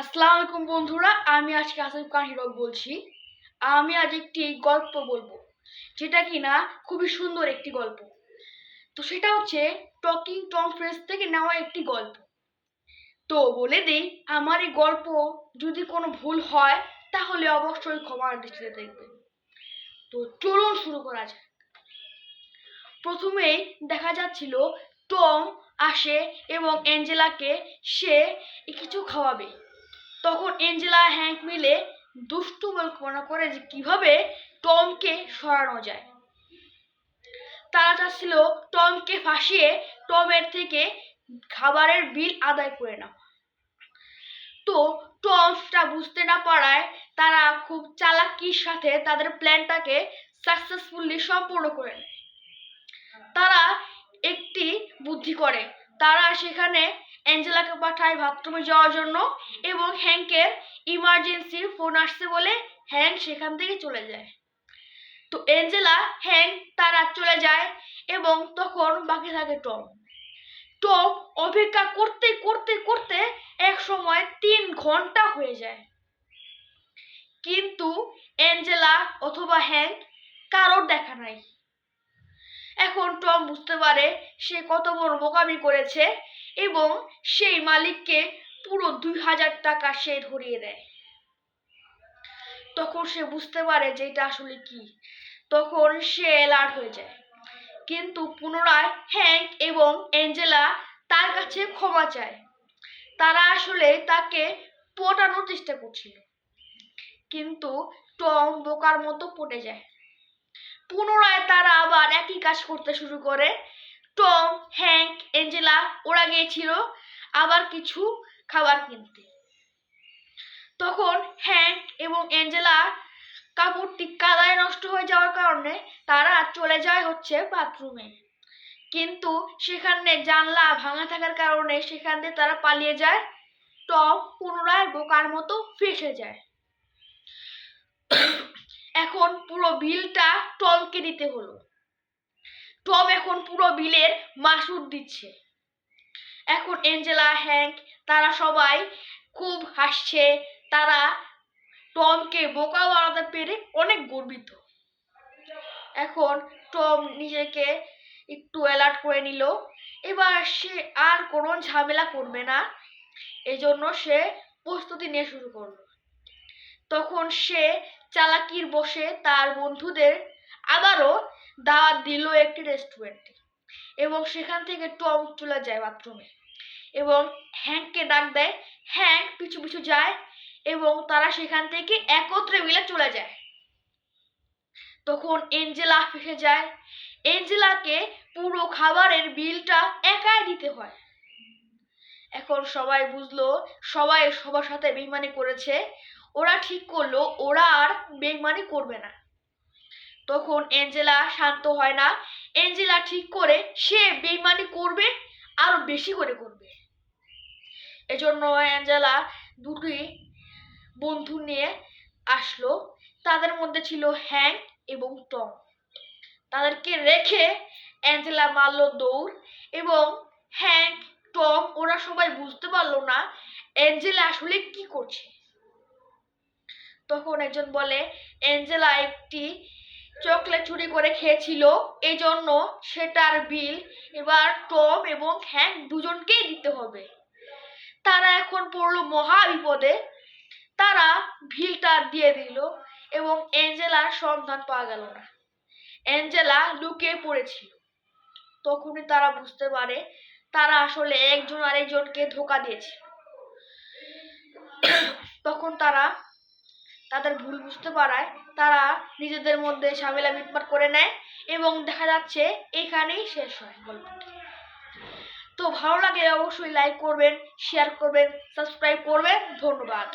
আসসালামু আলাইকুম বন্ধুরা, আমি আজকে আসিফ খান হিরক বলছি। আমি আজ একটি গল্প বলব, যেটা কি না খুবই সুন্দর একটি গল্প। তো সেটা হচ্ছে টকিং টম ফ্রেস থেকে নেওয়া একটি গল্প। তো বলে দিই, আমার এই গল্প যদি কোনো ভুল হয়, তাহলে অবশ্যই ক্ষমার দৃষ্টিতে দেখবে তো চলুন শুরু করা যাক। প্রথমেই দেখা যাচ্ছিল, টম আসে এবং অ্যাঞ্জেলাকে সে কিছু খাওয়াবে। তখন এঞ্জেলা হ্যাঙ্ক মিলে দুষ্টু কল্পনা করে যে কীভাবে টমকে সরানো যায়। তারা চাচ্ছিল টমকে ফাঁসিয়ে টমের থেকে খাবারের বিল আদায় করে নাও। তো টমসটা বুঝতে না পারায় তারা খুব চালাকির সাথে তাদের প্ল্যানটাকে সাকসেসফুলি সম্পূর্ণ করে নেয়। তারা একটি বুদ্ধি করে তারা সেখানে অ্যাঞ্জেলাকে পাঠায় বাথরুমে যাওয়ার জন্য এবং হ্যাঙ্কের ইমার্জেন্সি ফোন আসছে বলে হ্যাঙ্ক সেখান থেকে চলে যায়। তো অ্যাঞ্জেলা, হ্যাঙ্ক, তারা চলে যায় এবং তখন বাকি থাকে টম। টম অপেক্ষা করতে করতে করতে এক সময় তিন ঘণ্টা হয়ে যায়। কিন্তু অ্যাঞ্জেলা অথবা হ্যাঙ্ক কারোর দেখা নাই। এখন টম বুঝতে পারে সে কত বড় বোকামি করেছে এবং সেই মালিককে পুরো দুই হাজার টাকা সে ধরিয়ে দেয়। তখন সে বুঝতে পারে যে এটা আসলে কি। তখন সে অ্যালার্ট হয়ে যায়। কিন্তু পুনরায় হ্যাঙ্ক এবং অ্যাঞ্জেলা তার কাছে ক্ষমা চায়। তারা আসলে তাকে পটানোর চেষ্টা করছিল। কিন্তু টম বোকার মতো পটে যায়। পুনরায় তারা আবার একই কাজ করতে শুরু করে। টম, হ্যাঙ্ক, অ্যাঞ্জেলা, ওরা গিয়েছিল আবার কিছু খাবার কিনতে। তখন হ্যাঙ্ক এবং অ্যাঞ্জেলা কাপড়টি কাদায় নষ্ট হয়ে যাওয়ার কারণে তারা চলে যায় হচ্ছে বাথরুমে। কিন্তু সেখানে জানলা ভাঙা থাকার কারণে সেখান দিয়ে তারা পালিয়ে যায়। টম পুনরায় বোকার মতো ফেসে যায়। এখন পুরো বিলটা টমকে দিতে হলো। টম এখন পুরো বিলের মাসুর দিচ্ছে। এখন এঞ্জেলা, হ্যাঙ্ক, তারা সবাই খুব হাসছে। তারা টমকে বোকা বানাতে পেরে অনেক গর্বিত। এখন টম নিজেকে একটু অ্যালার্ট করে নিল। এবার সে আর কোনো ঝামেলা করবে না। এজন্য সে প্রস্তুতি নিয়ে শুরু করল। তখন সে চালাকির বসে তার বন্ধুদের আবারও দাওয়াত দিল একটি রেস্টুরেন্টে এবং সেখান থেকে টম চলে যায় বাথরুমে এবং হ্যাংকে ডাক দেয় হ্যাংক পিছু পিছু যায় এবং তারা সেখান থেকে একত্রে মিলে চলে যায়। তখন এঞ্জেলা ফেসে যায়। এঞ্জেলাকে পুরো খাবারের বিলটা একাই দিতে হয়। এখন সবাই বুঝলো, সবাই সবার সাথে বেইমানি করেছে। ওরা ঠিক করল, ওরা আর বেইমানি করবে না। তখন অ্যাঞ্জেলা শান্ত হয় না। অ্যাঞ্জেলা ঠিক করে সে বেইমানি করবে, আরও বেশি করে করবে। এজন্য অ্যাঞ্জেলা দুটি বন্ধু নিয়ে আসলো। তাদের মধ্যে ছিল হ্যাং এবং টম। তাদেরকে রেখে অ্যাঞ্জেলা মারলো দৌড় এবং হ্যাং, টম ওরা সবাই বুঝতে পারল না অ্যাঞ্জেলা আসলে কি করছে। তখন একজন বলে অ্যাঞ্জেলা একটি চকলেট চুরি করে খেয়েছিল জন্য সেটার বিল এবার টম এবং হ্যাং দুজনকেই দিতে হবে। তারা এখন পড়ল মহা বিপদে। তারা ভিলটা দিয়ে দিল এবং অ্যাঞ্জেলার সন্ধান পাওয়া গেল না। অ্যাঞ্জেলা লুকিয়ে পড়েছিল। তখনই তারা বুঝতে পারে তারা আসলে একজন আরেকজনকে ধোকা দিয়েছে তখন তারা তাদের ভুল বুঝতে পারায় তারা নিজেদের মধ্যে ঝামেলা মিটমাট করে নেয় এবং দেখা যাচ্ছে এখানেই শেষ হয় গল্পটি। তো ভালো লাগে অবশ্যই লাইক করবেন শেয়ার করবেন সাবস্ক্রাইব করবেন। ধন্যবাদ।